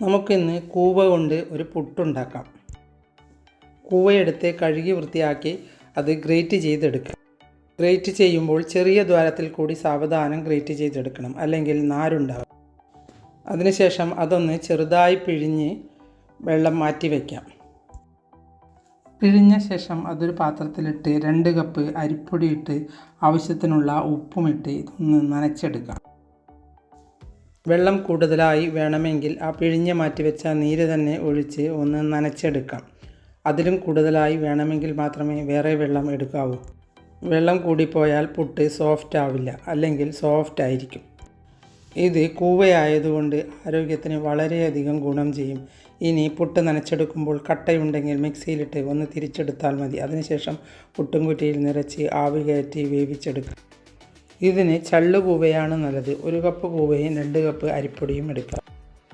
നമുക്കിന്ന് കൂവ കൊണ്ട് ഒരു പുട്ടുണ്ടാക്കാം. കൂവയെടുത്ത് കഴുകി വൃത്തിയാക്കി അത് ഗ്രേറ്റ് ചെയ്തെടുക്കുക ഗ്രേറ്റ് ചെയ്യുമ്പോൾ ചെറിയ ദ്വാരത്തിൽ കൂടി സാവധാനം ഗ്രേറ്റ് ചെയ്തെടുക്കണം അല്ലെങ്കിൽ നാരുണ്ടാവും. അതിനുശേഷം അതൊന്ന് ചെറുതായി പിഴിഞ്ഞ് വെള്ളം മാറ്റി വയ്ക്കാം പിഴിഞ്ഞ ശേഷം അതൊരു പാത്രത്തിലിട്ട് രണ്ട് കപ്പ് അരിപ്പൊടി ഇട്ട് ആവശ്യത്തിനുള്ള ഉപ്പുമിട്ട് ഇതൊന്ന് നനച്ചെടുക്കാം. വെള്ളം കൂടുതലായി വേണമെങ്കിൽ ആ പിഴിഞ്ഞ് മാറ്റിവെച്ച നീര് തന്നെ ഒഴിച്ച് ഒന്ന് നനച്ചെടുക്കാം. അതിലും കൂടുതലായി വേണമെങ്കിൽ മാത്രമേ വേറെ വെള്ളം എടുക്കാവൂ. വെള്ളം കൂടിപ്പോയാൽ പുട്ട് സോഫ്റ്റ് ആവില്ല അല്ലെങ്കിൽ സോഫ്റ്റ് ആയിരിക്കും. ഇത് കൂവയായതുകൊണ്ട് ആരോഗ്യത്തിന് വളരെയധികം ഗുണം ചെയ്യും. ഇനി പുട്ട് നനച്ചെടുക്കുമ്പോൾ കട്ടയുണ്ടെങ്കിൽ മിക്സിയിലിട്ട് ഒന്ന് തിരിച്ചെടുത്താൽ മതി. അതിനുശേഷം പുട്ടും കുറ്റിയിൽ നിറച്ച് ആവി കയറ്റി വേവിച്ചെടുക്കാം. ഇതിന് ചള്ളു കൂവയാണ് നല്ലത്. ഒരു കപ്പ് കൂവയും രണ്ട് കപ്പ് അരിപ്പൊടിയും എടുക്കാം.